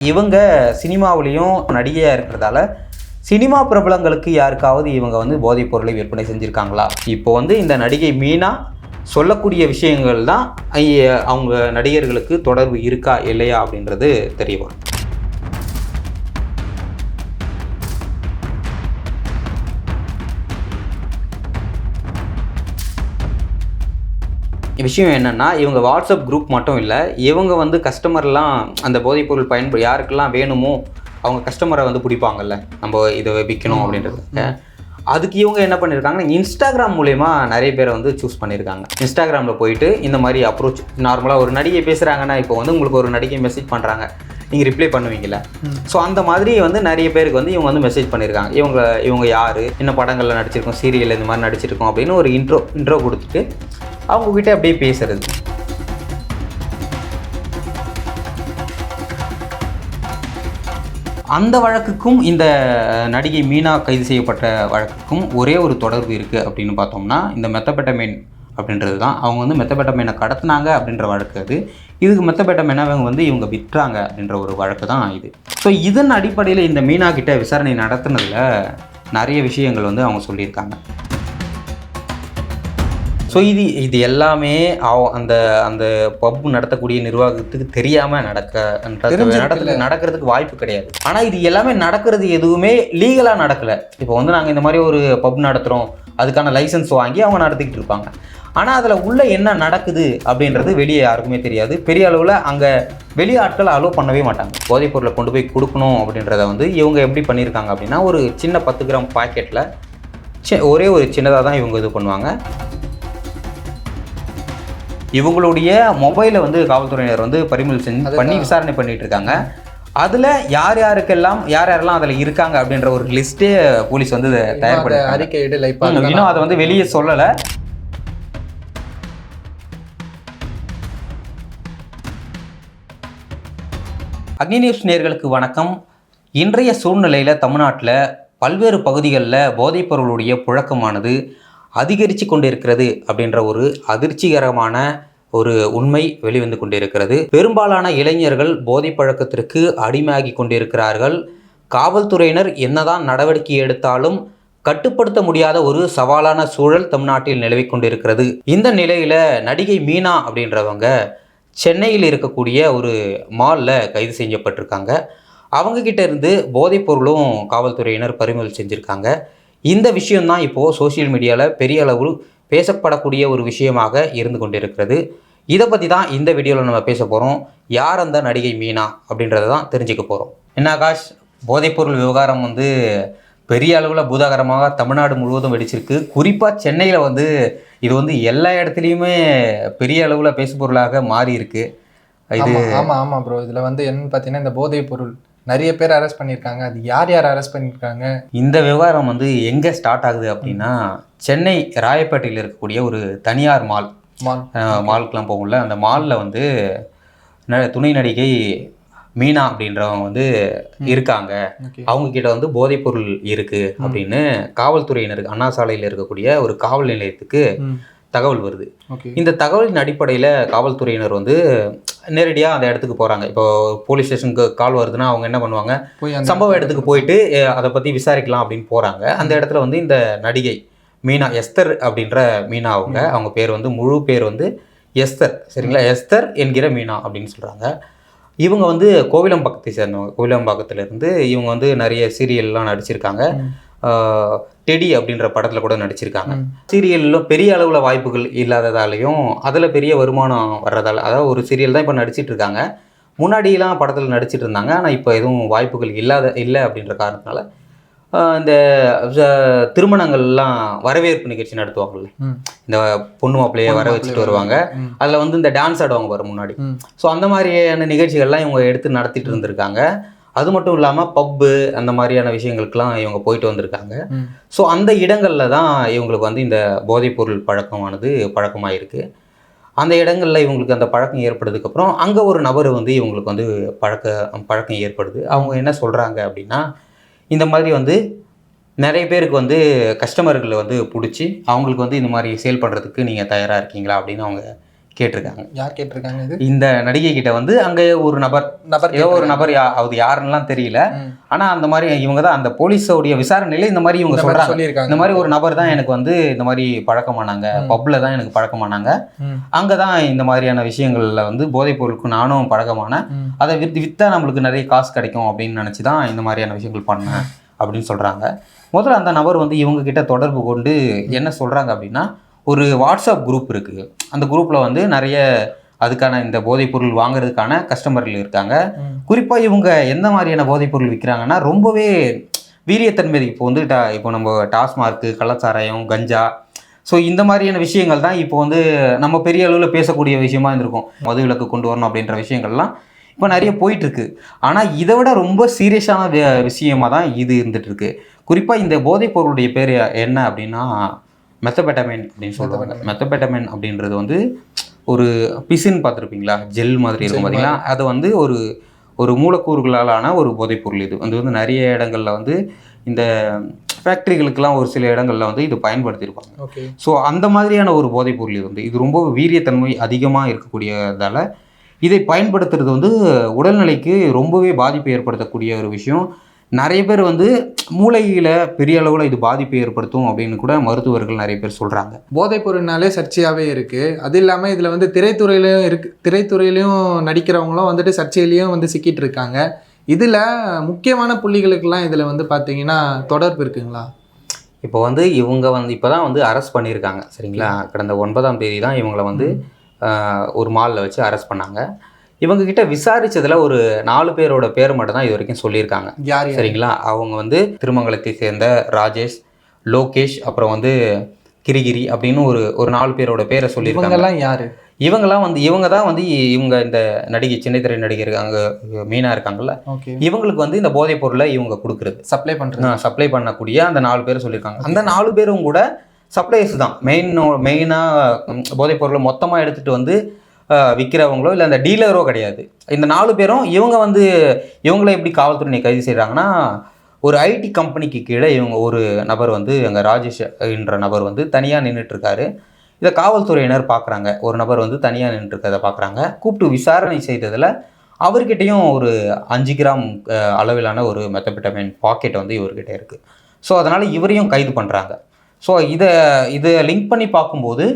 இவங்க சினிமாவிலையும் நடிகையாக இருக்கிறதால சினிமா பிரபலங்களுக்கு யாருக்காவது இவங்க வந்து போதைப் பொருளை விற்பனை செஞ்சுருக்காங்களா? இப்போ வந்து இந்த நடிகை மீனா சொல்லக்கூடிய விஷயங்கள் தான் அவங்க நடிகர்களுக்கு தொடர்பு இருக்கா இல்லையா அப்படின்றது தெரிய வரும். விஷயம் என்னென்னா இவங்க வாட்ஸ்அப் குரூப் மட்டும் இல்லை இவங்க வந்து கஸ்டமர்லாம் அந்த போதைப்பொருள் பயன்படு யாருக்கெல்லாம் வேணுமோ அவங்க கஸ்டமரை வந்து பிடிப்பாங்கல்ல நம்ம இதை விற்கணும் அப்படின்றது. அதுக்கு இவங்க என்ன பண்ணியிருக்காங்கன்னா இன்ஸ்டாகிராம் மூலயமா நிறைய பேரை வந்து சூஸ் பண்ணியிருக்காங்க இன்ஸ்டாகிராமில் போயிட்டு இந்த மாதிரி அப்ரோச் நார்மலாக ஒரு நடிகை பேசுகிறாங்கன்னா இப்போ வந்து உங்களுக்கு ஒரு நடிகை மெசேஜ் பண்ணுறாங்க நீங்கள் ரிப்ளை பண்ணுவீங்கல்ல. ஸோ அந்த மாதிரி வந்து நிறைய பேருக்கு வந்து இவங்க வந்து மெசேஜ் பண்ணியிருக்காங்க இவங்க இவங்க யார்? என்ன படங்களில் நடிச்சிருக்கோம் சீரியல் இந்த மாதிரி நடிச்சிருக்கோம் அப்படின்னு ஒரு இன்ட்ரோ இன்ட்ரோ கொடுத்துட்டு அவங்கக்கிட்ட அப்படியே பேசுறது. அந்த வழக்குக்கும் இந்த நடிகை மீனா கைது செய்யப்பட்ட வழக்குக்கும் ஒரே ஒரு தொடர்பு இருக்குது அப்படின்னு பார்த்தோம்னா இந்த மெத்தபெட்டமைன் அப்படின்றது தான். அவங்க வந்து மெத்தபெட்டமைனை கடத்துனாங்க அப்படின்ற வழக்கு அது. இதுக்கு மெத்தபெட்டமைனை அவங்க வந்து இவங்க விற்றாங்க அப்படின்ற ஒரு வழக்கு தான் இது. ஸோ இதன் அடிப்படையில் இந்த மீனா கிட்ட விசாரணை நடத்துனதில் நிறைய விஷயங்கள் வந்து அவங்க சொல்லியிருக்காங்க. ஸோ இது இது எல்லாமே அந்த அந்த பப் நடத்தக்கூடிய நிர்வாகத்துக்கு தெரியாமல் நடக்க. நடக்க நடக்கிறதுக்கு வாய்ப்பு கிடையாது. ஆனால் இது எல்லாமே நடக்கிறது எதுவுமே லீகலாக நடக்கலை. இப்போ வந்து நாங்கள் இந்த மாதிரி ஒரு பப் நடத்துகிறோம் அதுக்கான லைசன்ஸ் வாங்கி அவங்க நடத்திக்கிட்டு இருப்பாங்க. ஆனால் அதில் உள்ள என்ன நடக்குது அப்படின்றது வெளியே யாருக்குமே தெரியாது. பெரிய அளவில் அங்கே வெளி ஆட்கள் அலோவ் பண்ணவே மாட்டாங்க. போதைப் பொருளை கொண்டு போய் கொடுக்கணும் அப்படின்றத வந்து இவங்க எப்படி பண்ணியிருக்காங்க அப்படின்னா ஒரு சின்ன பத்து கிராம் பாக்கெட்டில் சி ஒரே ஒரு சின்னதாக தான் இவங்க இது பண்ணுவாங்க. இவங்களுடைய மொபைலை வந்து காவல்துறையினர் வந்து பறிமுதல் செஞ்சு பண்ணி விசாரணை பண்ணிட்டு இருக்காங்க. அதில் யார் யாருக்கெல்லாம் யார் யாரெல்லாம் அதில் இருக்காங்க அப்படின்ற ஒரு லிஸ்ட்டே போலீஸ் வந்து தயார் பண்ணி அறிக்கை இடல இப்ப இன்னும் அதை வந்து வெளியே சொல்லலை. அக்னி நியூஸ் நேயர்களுக்கு வணக்கம். இன்றைய சூழ்நிலையில் தமிழ்நாட்டில் பல்வேறு பகுதிகளில் போதைப் பொருளுடைய புழக்கமானது. அதிகரித்து கொண்டிருக்கிறது அப்படின்ற ஒரு அதிர்ச்சிகரமான ஒரு உண்மை வெளிவந்து கொண்டிருக்கிறது. பெரும்பாலான இளைஞர்கள் போதை பழக்கத்திற்கு அடிமையாகி கொண்டிருக்கிறார்கள். காவல்துறையினர் என்னதான் நடவடிக்கை எடுத்தாலும் கட்டுப்படுத்த முடியாத ஒரு சவாலான சூழல் தமிழ்நாட்டில் நிலவிக் கொண்டிருக்கிறது. இந்த நிலையில நடிகை மீனா அப்படின்றவங்க சென்னையில் இருக்கக்கூடிய ஒரு மாலில் கைது செய்யப்பட்டிருக்காங்க. அவங்க கிட்ட இருந்து போதைப் பொருளும் காவல்துறையினர் பறிமுதல் செஞ்சுருக்காங்க. இந்த விஷயம்தான் இப்போது சோஷியல் மீடியாவில் பெரிய அளவில் பேசப்படக்கூடிய ஒரு விஷயமாக இருந்து கொண்டிருக்கிறது. இதை பற்றி தான் இந்த வீடியோவில் நம்ம பேச போகிறோம் யார் அந்த நடிகை மீனா அப்படின்றத தான் தெரிஞ்சுக்க போகிறோம் என்ன ஆகாஷ் போதைப்பொருள் விவகாரம் வந்து பெரிய அளவில் பூதாகரமாக தமிழ்நாடு முழுவதும் வெடிச்சிருக்கு. குறிப்பாக சென்னையில் வந்து இது வந்து எல்லா இடத்துலையுமே பெரிய அளவில் பேசுபொருளாக மாறி இருக்கு இது ஆமாம் ஆமாம் ப்ரோ இதில் வந்து என்னன்னு பார்த்தீங்கன்னா இந்த போதைப் பொருள் நிறைய பேர் அரெஸ்ட் பண்ணியிருக்காங்க. அது யார் யார் அரெஸ்ட் பண்ணியிருக்காங்க? இந்த விவகாரம் வந்து எங்கே ஸ்டார்ட் ஆகுது அப்படின்னா சென்னை ராயப்பேட்டையில் இருக்கக்கூடிய ஒரு தனியார் மால் மால் மாலுக்கெலாம் போகும்ல. அந்த மாலில் வந்து துணை நடிகை மீனா அப்படின்றவங்க வந்து இருக்காங்க. அவங்க கிட்ட வந்து போதைப்பொருள் இருக்கு அப்படின்னு காவல்துறையினருக்கு அண்ணா சாலையில் இருக்கக்கூடிய ஒரு காவல் நிலையத்துக்கு தகவல் வருது. இந்த தகவலின் அடிப்படையில் காவல்துறையினர் வந்து நேரடியாக அந்த இடத்துக்கு போகிறாங்க இப்போ போலீஸ் ஸ்டேஷனுக்கு கால் வருதுன்னா அவங்க என்ன பண்ணுவாங்க? சம்பவ இடத்துக்கு போயிட்டு அதை பற்றி விசாரிக்கலாம் அப்படின்னு போகிறாங்க அந்த இடத்துல வந்து இந்த நடிகை மீனா எஸ்தர் அப்படின்ற மீனா அவங்க அவங்க பேர் வந்து முழு பேர் வந்து எஸ்தர். சரிங்களா? எஸ்தர் என்கிற மீனா அப்படின்னு சொல்கிறாங்க இவங்க வந்து கோவிலம்பாக்கத்தை சேர்ந்தவங்க. கோவிலம்பாக்கத்துல இருந்து இவங்க வந்து நிறைய சீரியல்லாம் நடிச்சிருக்காங்க. டெடி அப்படின்ற படத்தில் கூட நடிச்சிருக்காங்க. சீரியலில் பெரிய அளவில் வாய்ப்புகள் இல்லாததாலையும் அதில் பெரிய வருமானம் வர்றதால அதாவது ஒரு சீரியல் தான் இப்போ நடிச்சிட்டு இருக்காங்க முன்னாடியெல்லாம் படத்தில் நடிச்சிட்டு இருந்தாங்க ஆனால் இப்போ எதுவும் வாய்ப்புகள் இல்லாத இல்லை அப்படின்ற காரணத்தினால இந்த திருமணங்கள்லாம் வரவேற்பு நிகழ்ச்சி நடத்துவாங்கல்ல. இந்த பொண்ணு மாப்பிள்ளையை வர வச்சுட்டு வருவாங்க. அதில் வந்து இந்த டான்ஸ் ஆடுவாங்க பாரு முன்னாடி. ஸோ அந்த மாதிரியான நிகழ்ச்சிகள்லாம் இவங்க எடுத்து நடத்திட்டு இருந்திருக்காங்க அது மட்டும் இல்லாமல் பப்பு அந்த மாதிரியான விஷயங்களுக்கெல்லாம் இவங்க போயிட்டு வந்திருக்காங்க. ஸோ அந்த இடங்களில் தான் இவங்களுக்கு வந்து இந்த போதைப்பொருள் பழக்கமானது பழக்கமாயிருக்கு. அந்த இடங்களில் இவங்களுக்கு அந்த பழக்கம் ஏற்பட்டதுக்கப்புறம் அங்கே ஒரு நபர் வந்து இவங்களுக்கு வந்து பழக்க பழக்கம் ஏற்படுது. அவங்க என்ன சொல்கிறாங்க அப்படின்னா இந்த மாதிரி வந்து நிறைய பேருக்கு வந்து கஸ்டமர்களை வந்து பிடிச்சி அவங்களுக்கு வந்து இந்த மாதிரி சேல் பண்ணுறதுக்கு நீங்கள் தயாராக இருக்கீங்களா அப்படின்னு அவங்க கேட்டிருக்காங்க. யார் கேட்டிருக்காங்க இது? இந்த நடிகை கிட்ட வந்து அங்கே ஒரு நபர் நபர் ஏதோ ஒரு நபர் அது யாருன்னுலாம் தெரியல. ம். ஆனா அந்த மாதிரி இவங்க தான் அந்த போலீஸோடைய விசாரணையில இந்த மாதிரி இவங்க சொல்லியிருக்காங்க. இந்த மாதிரி ஒரு நபர் தான் எனக்கு வந்து இந்த மாதிரி பழக்கமானாங்க. பப்ல தான் எனக்கு பழக்கமானாங்க. அங்கே தான் இந்த மாதிரியான விஷயங்கள்ல வந்து போதைப் பொருளுக்கு நானும் பழக்கமானேன். அதை வித்து விற்றா நம்மளுக்கு நிறைய காசு கிடைக்கும் அப்படின்னு நினச்சி தான் இந்த மாதிரியான விஷயங்கள் பண்ணேன் அப்படின்னு சொல்கிறாங்க முதல்ல அந்த நபர் வந்து இவங்க கிட்ட தொடர்பு கொண்டு என்ன சொல்கிறாங்க அப்படின்னா ஒரு வாட்ஸ்அப் குரூப் இருக்குது அந்த குரூப்பில் வந்து நிறைய அதுக்கான இந்த போதைப் பொருள் வாங்குறதுக்கான கஸ்டமர்கள் இருக்காங்க. குறிப்பாக இவங்க எந்த மாதிரியான போதைப் பொருள் விற்கிறாங்கன்னா ரொம்பவே வீரியத்தன்மை இப்போ வந்து டா இப்போ நம்ம டாஸ்மார்க்கு கள்ளச்சாராயம் கஞ்சா. ஸோ இந்த மாதிரியான விஷயங்கள் தான் இப்போ வந்து நம்ம பெரிய அளவில் பேசக்கூடிய விஷயமா இருந்திருக்கும். மது விலக்கு கொண்டு வரணும் அப்படின்ற விஷயங்கள்லாம் இப்போ நிறைய போயிட்டு இருக்கு ஆனால் இதை விட ரொம்ப சீரியஸான வி- விஷயமா தான் இது இருந்துட்டு இருக்கு குறிப்பாக இந்த போதைப் பொருளுடைய பேர் என்ன அப்படின்னா மெத்தபெட்டமைன் அப்படின்னு சொல்லுவாங்க. மெத்தபெட்டமைன் அப்படின்றது வந்து ஒரு பிசின் பார்த்துருப்பீங்களா? ஜெல் மாதிரி இருக்கும் பார்த்தீங்களா அது வந்து ஒரு ஒரு மூலக்கூறுகளாலான ஒரு போதைப் பொருள் இது. அது வந்து நிறைய இடங்கள்ல வந்து இந்த ஃபேக்ட்ரிகளுக்கெல்லாம் ஒரு சில இடங்கள்ல வந்து இது பயன்படுத்தியிருப்பாங்க. ஸோ அந்த மாதிரியான ஒரு போதைப் பொருள் இது வந்து இது ரொம்ப வீரியத்தன்மை அதிகமாக இருக்கக்கூடியதால இதை பயன்படுத்துறது வந்து உடல்நிலைக்கு ரொம்பவே பாதிப்பை ஏற்படுத்தக்கூடிய ஒரு விஷயம். நிறைய பேர் வந்து மூளையில் பெரிய அளவில் இது பாதிப்பை ஏற்படுத்தும் அப்படின்னு கூட மருத்துவர்கள் நிறைய பேர் சொல்கிறாங்க போதைப் பொருள்னாலே சர்ச்சையாகவே இருக்குது அது இல்லாமல் இதில் வந்து திரைத்துறையிலையும் இருக்கு. திரைத்துறையிலையும் நடிக்கிறவங்களும் வந்துட்டு சர்ச்சையிலையும் வந்து சிக்கிட்டு இருக்காங்க. இதில் முக்கியமான புள்ளிகளுக்கெல்லாம் இதில் வந்து பார்த்தீங்கன்னா தொடர்பு இருக்குங்களா? இப்போ வந்து இவங்க வந்து இப்போ தான் வந்து அரெஸ்ட் பண்ணியிருக்காங்க. சரிங்களா? கடந்த ஒன்பதாம் தேதி தான் இவங்களை வந்து ஒரு மாலில் வச்சு அரெஸ்ட் பண்ணாங்க. இவங்க கிட்ட விசாரிச்சதுல ஒரு நாலு பேரோட பேர் மட்டும் தான் இது வரைக்கும் சொல்லியிருக்காங்க. யார் யார்? சரிங்களா? அவங்க வந்து திருமங்கலத்தை சேர்ந்த ராஜேஷ் லோகேஷ் அப்புறம் வந்து கிரிகிரி அப்படின்னு ஒரு ஒரு நாலு பேரோட பேரை சொல்லியிருக்காங்க. யாரு? இவங்கெல்லாம் வந்து இவங்க தான் வந்து இவங்க இந்த நடிகை சின்னத்திரை நடிகர் அங்க மீனா இருக்காங்கல்ல. இவங்களுக்கு வந்து இந்த போதைப் பொருளை இவங்க கொடுக்குறது. சப்ளை பண்ணுறது சப்ளை பண்ணக்கூடிய அந்த நாலு பேர் சொல்லியிருக்காங்க. அந்த நாலு பேரும் கூட சப்ளைஸ் தான். மெயின் மெயினாக போதைப் பொருளை மொத்தமாக எடுத்துகிட்டு வந்து விற்கிறவங்களோ இல்லை அந்த டீலரோ கிடையாது. இந்த நாலு பேரும் இவங்க வந்து இவங்கள எப்படி காவல்துறை கைது செய்கிறாங்கன்னா ஒரு ஐடி கம்பெனிக்கு கீழே இவங்க ஒரு நபர் வந்து எங்கள் ராஜேஷ் என்ற நபர் வந்து தனியாக நின்றுட்டுருக்காரு இதை காவல்துறையினர் பார்க்குறாங்க ஒரு நபர் வந்து தனியாக நின்றுருக்கதை பார்க்குறாங்க கூப்பிட்டு விசாரணை செய்ததில் அவர்கிட்டையும் ஒரு அஞ்சு கிராம் அளவிலான ஒரு மெத்தபிட்டமின் பாக்கெட் வந்து இவர்கிட்ட இருக்குது ஸோ அதனால் இவரையும் கைது பண்ணுறாங்க ஸோ இதை இதை லிங்க் பண்ணி பார்க்கும்போது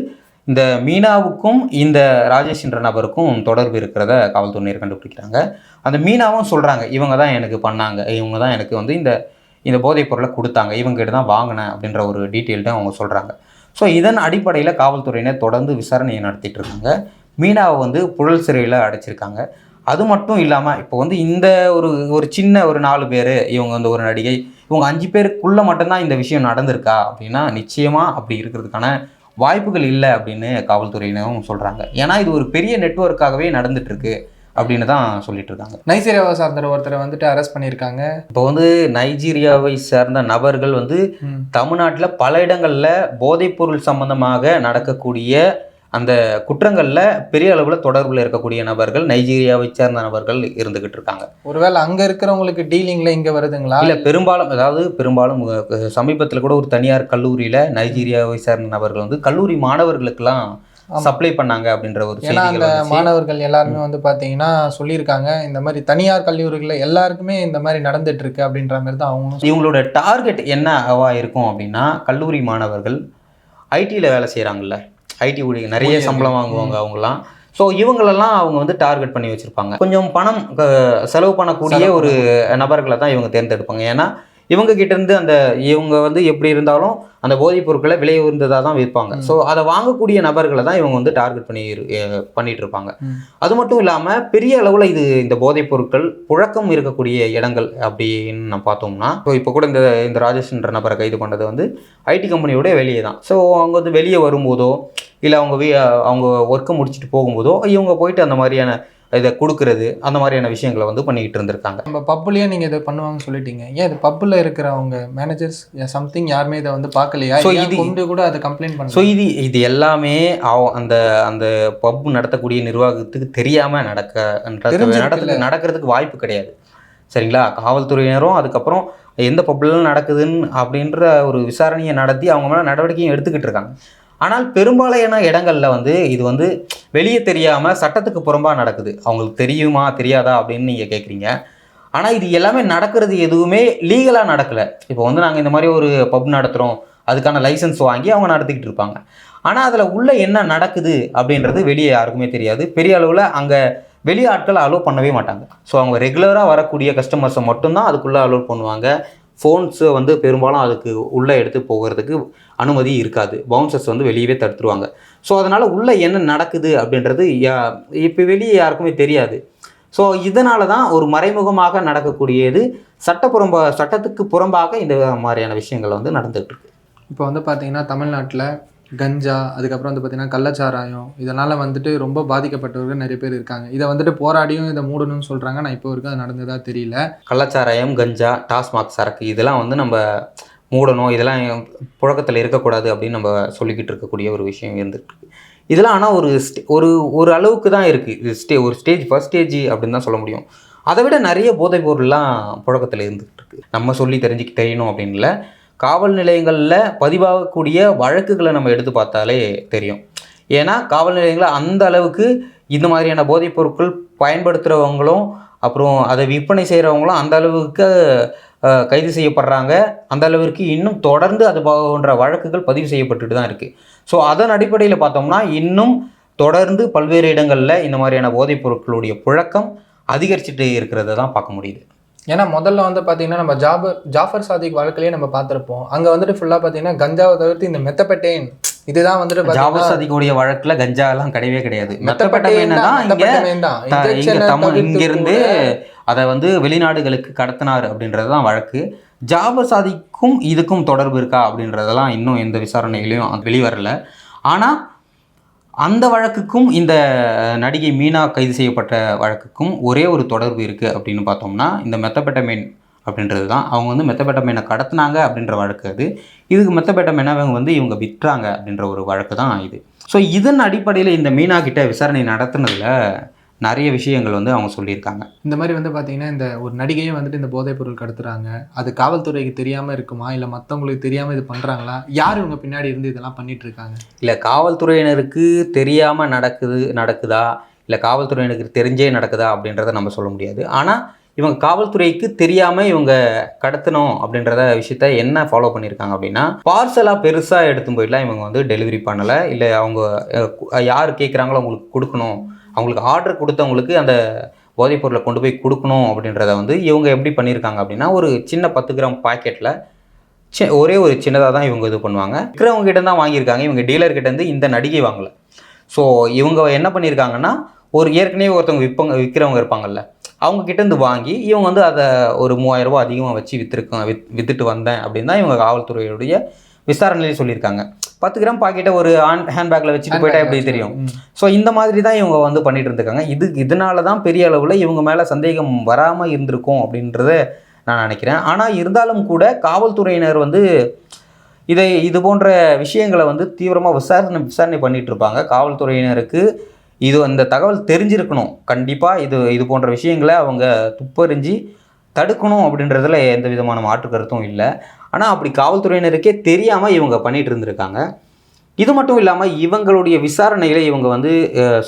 இந்த மீனாவுக்கும் இந்த ராஜேஷ் என்ற நபருக்கும் தொடர்பு இருக்கிறத காவல்துறையினர் கண்டுபிடிக்கிறாங்க. அந்த மீனாவும் சொல்கிறாங்க இவங்க தான் எனக்கு பண்ணாங்க இவங்க தான் எனக்கு வந்து இந்த இந்த போதைப் பொருளை கொடுத்தாங்க இவங்ககிட்ட தான் வாங்கினேன் அப்படின்ற ஒரு டீட்டெயில்டும் அவங்க சொல்கிறாங்க ஸோ இதன் அடிப்படையில் காவல்துறையினர் தொடர்ந்து விசாரணையை நடத்திட்டு இருக்காங்க. மீனாவை வந்து புழல் சிறையில் அடைச்சிருக்காங்க. அது மட்டும் இல்லாமல் இப்போ வந்து இந்த ஒரு ஒரு சின்ன ஒரு நாலு பேர் இவங்க வந்து ஒரு நடிகை இவங்க அஞ்சு பேருக்குள்ளே மட்டும்தான் இந்த விஷயம் நடந்திருக்கா அப்படின்னா நிச்சயமாக அப்படி இருக்கிறதுக்கான வாய்ப்புகள் இல்லை அப்படின்னு காவல்துறையினரும் சொல்கிறாங்க ஏன்னா இது ஒரு பெரிய நெட்வொர்க்காகவே நடந்துட்டு இருக்கு அப்படின்னு தான் சொல்லிட்டு இருக்காங்க. நைசீரியாவை சார்ந்த ஒருத்தரை வந்துட்டு அரெஸ்ட் பண்ணியிருக்காங்க. இப்போ வந்து நைஜீரியாவை சேர்ந்த நபர்கள் வந்து. தமிழ்நாட்டில் பல இடங்களில் போதைப்பொருள் சம்பந்தமாக நடக்கக்கூடிய அந்த குற்றங்களில் பெரிய அளவில் தொடர்பில் இருக்கக்கூடிய நபர்கள் நைஜீரியாவை சேர்ந்த நபர்கள் இருந்துகிட்டு இருக்காங்க. ஒருவேளை அங்க இருக்கிறவங்களுக்கு டீலிங்ல இங்க வருதுங்களா? இல்லை பெரும்பாலும் அதாவது பெரும்பாலும் சமீபத்தில் கூட ஒரு தனியார் கல்லூரியில் நைஜீரியாவை சேர்ந்த நபர்கள் வந்து கல்லூரி மாணவர்களுக்கெல்லாம் சப்ளை பண்ணாங்க அப்படின்ற ஒரு ஏன்னா அந்த. மாணவர்கள் எல்லாருமே வந்து பாத்தீங்கன்னா சொல்லியிருக்காங்க இந்த மாதிரி தனியார் கல்லூரிகளில் எல்லாருக்குமே இந்த மாதிரி நடந்துட்டு இருக்கு அப்படின்ற மாதிரி தான் அவங்களும் இவங்களோட டார்கெட் என்னவா இருக்கும் அப்படின்னா கல்லூரி மாணவர்கள் ஐடியில் வேலை செய்கிறாங்கல்ல ஐடி ஊழியர் நிறைய. சம்பளம் வாங்குவாங்க அவங்கலாம் ஸோ இவங்களெல்லாம் அவங்க வந்து டார்கெட் பண்ணி வச்சுருப்பாங்க. கொஞ்சம் பணம் செலவு பண்ணக்கூடிய ஒரு நபர்களை தான் இவங்க தேர்ந்தெடுப்பாங்க. ஏன்னா இவங்க கிட்ட இருந்து அந்த இவங்க வந்து எப்படி இருந்தாலும் அந்த போதைப் பொருட்களை விலை உயர்ந்ததாக தான் விற்பாங்க. ஸோ அதை வாங்கக்கூடிய நபர்களை தான் இவங்க வந்து டார்கெட் பண்ணி பண்ணிட்டு இருப்பாங்க. அது மட்டும் இல்லாமல் பெரிய அளவில் இது இந்த போதைப் பொருட்கள் புழக்கம் இருக்கக்கூடிய இடங்கள் அப்படின்னு நம்ம பார்த்தோம்னா ஸோ இப்போ கூட இந்த இந்த ராஜேஷ்ன்ற நபரை கைது பண்ணது வந்து ஐடி கம்பெனியோட வெளியே தான். ஸோ அவங்க வந்து வெளியே வரும்போதோ இல்லை அவங்க வீ அவங்க ஒர்க்கை முடிச்சுட்டு போகும்போதோ இவங்க போயிட்டு அந்த மாதிரியான இதை கொடுக்கறது அந்த மாதிரியான விஷயங்களை வந்து பண்ணிக்கிட்டு இருந்திருக்காங்க. நம்ம பப்புலயே நீங்க இதை பண்ணுவாங்கன்னு சொல்லிட்டீங்க. ஏன் இது பப்புல இருக்கிறவங்க மேனேஜர்ஸ் சம்திங் யாருமே இதை வந்து பார்க்கலையா? ஏன் இது- கொண்டு கூட அதை கம்ப்ளைண்ட் ஸோ பண்ணுங்க இது இது எல்லாமே அந்த அந்த பப் நடத்தக்கூடிய நிர்வாகத்துக்கு தெரியாமல். நடக்க நடக்கிறதுக்கு வாய்ப்பு கிடையாது. சரிங்களா? காவல்துறையினரும் அதுக்கப்புறம் எந்த பப்லாம் நடக்குதுன்னு அப்படின்ற ஒரு விசாரணையை நடத்தி அவங்க மேலே நடவடிக்கையும் எடுத்துக்கிட்டு இருக்காங்க. ஆனால் பெரும்பாலான இடங்களில் வந்து இது வந்து வெளியே தெரியாமல் சட்டத்துக்கு புறம்பாக நடக்குது. அவங்களுக்கு தெரியுமா தெரியாதா அப்படின்னு நீங்கள் கேட்குறீங்க ஆனால் இது எல்லாமே நடக்கிறது எதுவுமே லீகலாக நடக்கலை. இப்போ வந்து நாங்கள் இந்த மாதிரி ஒரு பப் நடத்துகிறோம் அதுக்கான லைசன்ஸ் வாங்கி அவங்க நடத்திக்கிட்டு இருப்பாங்க. ஆனால் அதில் உள்ளே என்ன நடக்குது அப்படின்றது வெளியே யாருக்குமே தெரியாது. பெரிய அளவில் அங்கே வெளி ஆட்களை அலோவ் பண்ணவே மாட்டாங்க. ஸோ அவங்க ரெகுலராக வரக்கூடிய கஸ்டமர்ஸை மட்டும்தான் அதுக்குள்ளே அலோவ் பண்ணுவாங்க. ஃபோன்ஸை வந்து பெரும்பாலும் அதுக்கு உள்ளே எடுத்து போகிறதுக்கு அனுமதி இருக்காது. பவுன்சர்ஸ் வந்து வெளியவே தடுத்துருவாங்க. ஸோ அதனால் உள்ளே என்ன நடக்குது அப்படின்றது இப்போ வெளியே யாருக்குமே தெரியாது. ஸோ இதனால தான் ஒரு மறைமுகமாக நடக்கக்கூடியது சட்டப்புறம்ப சட்டத்துக்கு புறம்பாக இந்த மாதிரியான விஷயங்கள் வந்து நடந்துகிட்டு இருக்கு. இப்போ வந்து பார்த்திங்கன்னா தமிழ்நாட்டில் கஞ்சா அதுக்கப்புறம் வந்து பார்த்தீங்கன்னா கள்ளச்சாராயம் இதனால் வந்துட்டு ரொம்ப பாதிக்கப்பட்டவர்கள் நிறைய பேர் இருக்காங்க. இதை வந்துட்டு போராடியும் இதை மூடணும்னு சொல்கிறாங்க நான் இப்போ வரைக்கும் அது நடந்ததாக தெரியல. கள்ளச்சாராயம் கஞ்சா டாஸ்மாக் சரக்கு இதெல்லாம் வந்து நம்ம மூடணும். இதெல்லாம் புழக்கத்தில் இருக்கக்கூடாது அப்படின்னு நம்ம சொல்லிக்கிட்டு இருக்கக்கூடிய ஒரு விஷயம் இருந்துட்டு இதெல்லாம் ஆனால் ஒரு ஸ்டே ஒரு ஒரு அளவுக்கு தான் இருக்குது இது ஸ்டே ஒரு ஸ்டேஜ் ஃபஸ்ட் ஸ்டேஜ் அப்படின்னு தான் சொல்ல முடியும். அதை விட நிறைய போதைப் பொருள்லாம் புழக்கத்தில் இருந்துகிட்டு இருக்கு. நம்ம சொல்லி தெரிஞ்சுக்க தெரியணும் அப்படின்ல காவல் நிலையங்களில் பதிவாகக்கூடிய வழக்குகளை நம்ம எடுத்து பார்த்தாலே தெரியும். ஏன்னா காவல் நிலையங்களில் அந்த அளவுக்கு இந்த மாதிரியான போதைப் பொருட்கள் பயன்படுத்துகிறவங்களும் அப்புறம் அதை விற்பனை செய்கிறவங்களும் அந்த அளவுக்கு கைது செய்யப்படுறாங்க. அந்த அளவிற்கு இன்னும் தொடர்ந்து அது போன்ற வழக்குகள் பதிவு செய்யப்பட்டுட்டு தான் இருக்குது ஸோ அதன் அடிப்படையில் பார்த்தோம்னா இன்னும் தொடர்ந்து பல்வேறு இடங்களில் இந்த மாதிரியான போதைப் பொருட்களுடைய புழக்கம் அதிகரிச்சுட்டு இருக்கிறத தான் பார்க்க முடியுது. ஏன்னா முதல்ல வந்து பார்த்தீங்கன்னா நம்ம ஜாபர் ஜாஃபர் சாதிக் வழக்கிலேயே நம்ம பார்த்துருப்போம் அங்கே வந்துட்டு ஃபுல்லாக பார்த்தீங்கன்னா கஞ்சாவை தவிர்த்து இந்த மெத்தப்பட்டேன் இதுதான் வந்துட்டு ஜாபர் சாதிக்குடைய வழக்கில் கஞ்சா எல்லாம் கிடையவே கிடையாது. மெத்தப்பட்டேன் தான் தமிழ் இங்கிருந்து அதை வந்து வெளிநாடுகளுக்கு கடத்தினார் அப்படின்றது தான் வழக்கு. ஜாபர் சாதிக்கும் இதுக்கும் தொடர்பு இருக்கா அப்படின்றதெல்லாம் இன்னும் எந்த விசாரணைகளையும் வெளிவரல. ஆனால் அந்த வழக்குக்கும் இந்த நடிகை மீனா கைது செய்யப்பட்ட வழக்குக்கும் ஒரே ஒரு தொடர்பு இருக்குது அப்படின்னு பார்த்தோம்னா இந்த மெத்தபெட்டமைன் அப்படின்றது தான். அவங்க வந்து மெத்தபெட்டமைனை கடத்துனாங்க அப்படின்ற வழக்கு அது. இதுக்கு மெத்தபெட்டமைனை அவங்க வந்து இவங்க விற்றாங்க அப்படின்ற ஒரு வழக்கு தான் இது. ஸோ இதன் அடிப்படையில் இந்த மீனா கிட்ட விசாரணை நடத்துனதில் நிறைய விஷயங்கள் வந்து அவங்க சொல்லியிருக்காங்க. இந்த மாதிரி வந்து பார்த்தீங்கன்னா இந்த ஒரு நடிகையே வந்துட்டு இந்த போதைப் பொருள் கடத்துறாங்க. அது காவல்துறைக்கு தெரியாமல் இருக்குமா? இல்லை மற்றவங்களுக்கு தெரியாமல் இது பண்ணுறாங்களா யார் இவங்க பின்னாடி இருந்து இதெல்லாம் பண்ணிட்டு இருக்காங்க இல்லை காவல்துறையினருக்கு தெரியாமல் நடக்குது நடக்குதா? இல்லை காவல்துறையினருக்கு தெரிஞ்சே நடக்குதா அப்படின்றத நம்ம சொல்ல முடியாது. ஆனால் இவங்க காவல்துறைக்கு தெரியாமல் இவங்க கடத்தணும் அப்படின்றத விஷயத்த என்ன ஃபாலோ பண்ணியிருக்காங்க அப்படின்னா பார்சலாக பெருசாக எடுத்து போயிடலாம் இவங்க வந்து டெலிவரி பண்ணலை. இல்லை அவங்க யார் கேட்குறாங்களோ அவங்களுக்கு கொடுக்கணும். அவங்களுக்கு ஆர்டர் கொடுத்தவங்களுக்கு அந்த போதைப் பொருளை கொண்டு போய் கொடுக்கணும் அப்படின்றத வந்து இவங்க எப்படி பண்ணியிருக்காங்க அப்படின்னா ஒரு சின்ன பத்து கிராம் பாக்கெட்டில் சி ஒரே ஒரு சின்னதாக தான் இவங்க இது பண்ணுவாங்க. விற்கிறவங்க கிட்ட தான் வாங்கியிருக்காங்க. இவங்க டீலர் இருந்து இந்த நடிகை வாங்கலை. ஸோ இவங்க என்ன பண்ணியிருக்காங்கன்னா ஒரு ஏற்கனவே ஒருத்தவங்க விற்பவங்க விற்கிறவங்க இருப்பாங்கல்ல அவங்க கிட்ட இருந்து வாங்கி இவங்க வந்து அதை ஒரு மூவாயிரம் ரூபாய் அதிகமாக வச்சு விற்றுருக்கோம் வித் வித்துட்டு வந்தேன் அப்படின்னு தான் இவங்க காவல்துறையுடைய விசாரணையிலே சொல்லியிருக்காங்க. பத்து கிராம் பாக்கெட்டை ஒரு ஹேண்ட் ஹேண்ட்பேக்கில் வச்சுட்டு போயிட்டா எப்படி தெரியும். ஸோ இந்த மாதிரி தான் இவங்க வந்து பண்ணிட்டு இருந்திருக்காங்க. இது இதனால தான் பெரிய அளவில் இவங்க மேலே சந்தேகம் வராமல் இருந்திருக்கும் அப்படின்றத நான் நினைக்கிறேன். ஆனால் இருந்தாலும் கூட காவல்துறையினர் வந்து இதை இது போன்ற விஷயங்களை வந்து தீவிரமாக விசாரணை விசாரணை பண்ணிட்டு இருப்பாங்க. காவல்துறையினருக்கு இது அந்த தகவல் தெரிஞ்சிருக்கணும். கண்டிப்பாக இது இது போன்ற விஷயங்களை அவங்க துப்பறிஞ்சு தடுக்கணும் அப்படின்றதுல எந்த விதமான மாற்று கருத்தும் இல்லை. ஆனால் அப்படி காவல்துறையினருக்கே தெரியாமல் இவங்க பண்ணிகிட்டு இருந்திருக்காங்க. இது மட்டும் இல்லாமல் இவங்களுடைய விசாரணையில் இவங்க வந்து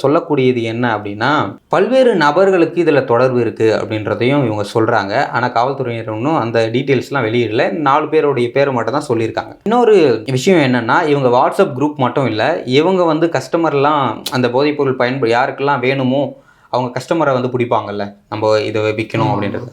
சொல்லக்கூடியது என்ன அப்படின்னா பல்வேறு நபர்களுக்கு இதில் தொடர்பு இருக்குது அப்படின்றதையும் இவங்க சொல்கிறாங்க ஆனால் காவல்துறையினர் ஒன்றும் அந்த டீட்டெயில்ஸ்லாம் வெளியிடல. நாலு பேருடைய பேரை மட்டும் தான் சொல்லியிருக்காங்க. இன்னொரு விஷயம் என்னென்னா இவங்க வாட்ஸ்அப் குரூப் மட்டும் இல்லை இவங்க வந்து கஸ்டமர்லாம் அந்த போதைப்பொருள் பயன்படு யாருக்கெல்லாம் வேணுமோ அவங்க கஸ்டமரை வந்து பிடிப்பாங்கல்ல. நம்ம இதை விற்கணும் அப்படின்றது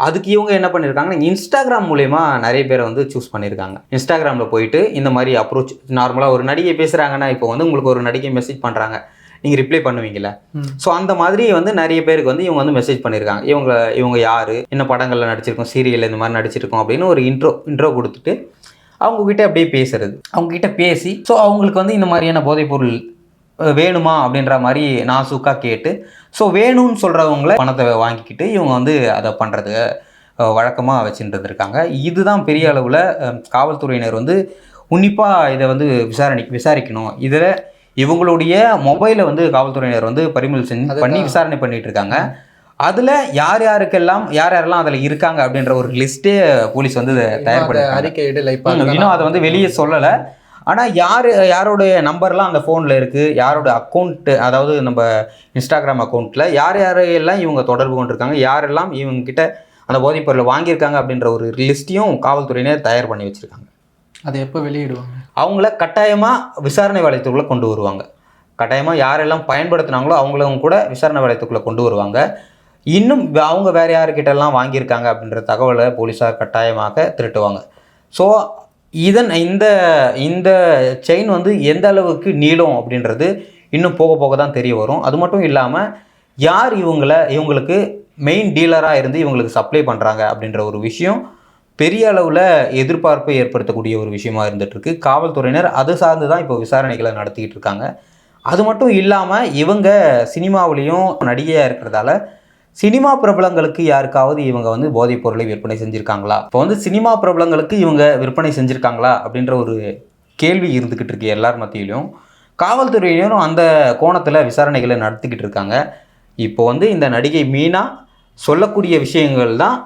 அதுக்கு இவங்க என்ன பண்ணியிருக்காங்கன்னா இன்ஸ்டாகிராம் மூலயமா நிறைய பேரை வந்து சூஸ் பண்ணியிருக்காங்க இன்ஸ்டாகிராமில் போயிட்டு இந்த மாதிரி அப்ரோச் நார்மலாக ஒரு நடிகை பேசுகிறாங்கன்னா இப்போ வந்து உங்களுக்கு ஒரு நடிகை மெசேஜ் பண்ணுறாங்க நீங்கள் ரிப்ளை பண்ணுவீங்கல்ல. ம். ஸோ அந்த மாதிரி வந்து நிறைய பேருக்கு வந்து இவங்க வந்து மெசேஜ் பண்ணியிருக்காங்க இவங்க இவங்க யார்? என்ன படங்களில் நடிச்சிருக்கோம்? சீரியல் இந்த மாதிரி நடிச்சிருக்கோம் அப்படின்னு ஒரு இன்ட்ரோ இன்ட்ரோ கொடுத்துட்டு அவங்க கிட்ட அப்படியே பேசுறது. அவங்க கிட்ட பேசி ஸோ அவங்களுக்கு வந்து இந்த மாதிரியான போதைப்பொருள் வேணுமா அப்படின்ற மாதிரி நான் சுக்கா கேட்டு ஸோ வேணும்னு சொல்கிறவங்கள பணத்தை வாங்கிக்கிட்டு இவங்க வந்து அதை பண்ணுறது வழக்கமாக வச்சுட்டு இருந்திருக்காங்க. இதுதான் பெரிய அளவில் காவல்துறையினர் வந்து உன்னிப்பாக இதை வந்து விசாரணை விசாரிக்கணும். இதில் இவங்களுடைய மொபைலை வந்து காவல்துறையினர் வந்து பறிமுதல் செஞ்சு. பண்ணி விசாரணை பண்ணிட்டு இருக்காங்க. அதில் யார் யாருக்கெல்லாம் யார் யாரெல்லாம் அதில் இருக்காங்க அப்படின்ற ஒரு லிஸ்ட்டே போலீஸ் வந்து தயார் இப்போ ம், இன்னும் அதை வந்து வெளியே சொல்லலை. ஆனால் யார் யாருடைய நம்பர்லாம் அந்த ஃபோனில் இருக்குது யாரோட அக்கௌண்ட்டு அதாவது நம்ம இன்ஸ்டாகிராம் அக்கௌண்ட்டில் யார் யாரையெல்லாம் இவங்க தொடர்பு கொண்டிருக்காங்க? யாரெல்லாம் இவங்க கிட்ட அந்த போதைப் பொருளை வாங்கியிருக்காங்க அப்படின்ற ஒரு லிஸ்ட்டையும் காவல்துறையினர் தயார் பண்ணி வச்சுருக்காங்க. அதை எப்போ வெளியிடுவாங்க? அவங்கள கட்டாயமாக விசாரணை வளையத்துக்குள்ளே கொண்டு வருவாங்க. கட்டாயமாக யாரெல்லாம் பயன்படுத்தினாங்களோ அவங்களும் கூட விசாரணை வளையத்துக்குள்ளே கொண்டு வருவாங்க. இன்னும் அவங்க வேறு யாருக்கிட்டெல்லாம் வாங்கியிருக்காங்க அப்படின்ற தகவலை போலீஸார் கட்டாயமாக திருட்டுவாங்க. ஸோ இதன் இந்த இந்த செயின் வந்து எந்த அளவுக்கு நீளம் அப்படின்றது இன்னும் போக போக தான் தெரிய வரும். அது மட்டும் இல்லாமல் யார் இவங்கள இவங்களுக்கு மெயின் டீலராக இருந்து இவங்களுக்கு சப்ளை பண்ணுறாங்க அப்படின்ற ஒரு விஷயம் பெரிய அளவில் எதிர்பார்ப்பை ஏற்படுத்தக்கூடிய ஒரு விஷயமா இருந்துகிட்ருக்கு காவல்துறையினர் அது சார்ந்து தான் இப்போ விசாரணைகளை நடத்திக்கிட்டு இருக்காங்க. அது மட்டும் இல்லாமல் இவங்க சினிமாவிலையும் நடிகையாக இருக்கிறதால சினிமா பிரபலங்களுக்கு யாருக்காவது இவங்க வந்து போதைப் பொருளை விற்பனை செஞ்சுருக்காங்களா? இப்போ வந்து சினிமா பிரபலங்களுக்கு இவங்க விற்பனை செஞ்சுருக்காங்களா? அப்படின்ற ஒரு கேள்வி இருந்துக்கிட்டு இருக்கு எல்லார் மத்தியிலையும் காவல்துறையினரும் அந்த கோணத்தில் விசாரணைகளை நடத்திக்கிட்டு இருக்காங்க. இப்போ வந்து இந்த நடிகை மீனா சொல்லக்கூடிய விஷயங்கள் தான்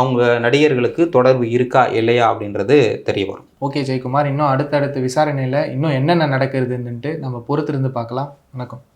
அவங்க நடிகர்களுக்கு தொடர்பு இருக்கா இல்லையா அப்படின்றது தெரிய வரும். ஓகே ஜெயக்குமார். இன்னும் அடுத்தடுத்த விசாரணையில் இன்னும் என்னென்ன நடக்குதுன்னுட்டு நம்ம பொறுத்திருந்து பார்க்கலாம். வணக்கம்.